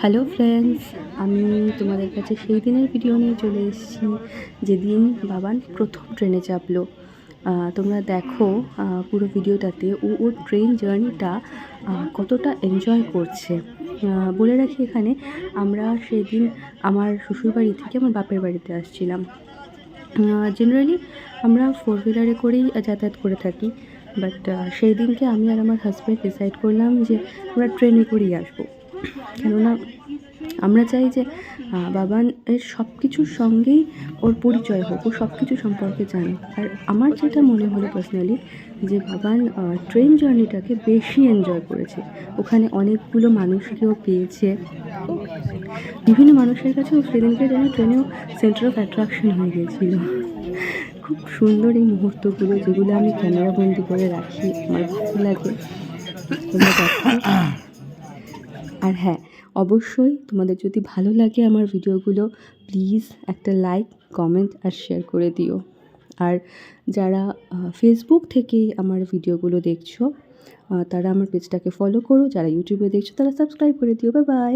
Hello friends আমি তোমাদের কাছে সেই দিনের ভিডিও নিয়ে চলে এসেছি, যেদিন বাবান প্রথম ট্রেনে চাপলো। তোমরা দেখো পুরো ভিডিওটাতে ও ওর ট্রেন জার্নিটা কতটা এনজয় করছে। বলে রাখি এখানে, আমরা সেদিন আমার শ্বশুরবাড়ি থেকে আমার বাপের বাড়িতে আসছিলাম। জেনারেলি আমরা ফোর হুইলারে করেই যাতায়াত করে থাকি। বাট সেই দিনকে আমি আর আমার হাজব্যান্ড ডিসাইড করলাম যে আমরা ট্রেনে করেই আসব। কেননা আমরা চাই যে বাবান এর সব কিছুর সঙ্গেই ওর পরিচয় হোক, ও সব কিছু সম্পর্কে জানে আর আমার যেটা মনে হলো পার্সোনালি যে বাবান ট্রেন জার্নিটাকে বেশি এনজয় করেছে। ওখানে অনেকগুলো মানুষকেও পেয়েছে। বিভিন্ন মানুষের কাছে কাছেও সেদিনকে যেন ট্রেনেও সেন্টার অফ অ্যাট্রাকশন হয়ে গিয়েছিল। খুব সুন্দর এই মুহূর্তগুলো যেগুলো আমি ক্যামেরা বন্দি করে রাখি, আমার ভালো লাগে। আর হ্যাঁ অবশ্যই তোমাদের যদি ভালো লাগে আমার ভিডিওগুলো প্লিজ একটা লাইক কমেন্ট আর শেয়ার করে দিও। আর যারা ফেসবুক থেকে আমার ভিডিওগুলো দেখছ তারা আমার পেজটাকে ফলো করো। যারা ইউটিউবে দেখছ, তারা সাবস্ক্রাইব করে দিও। Bye bye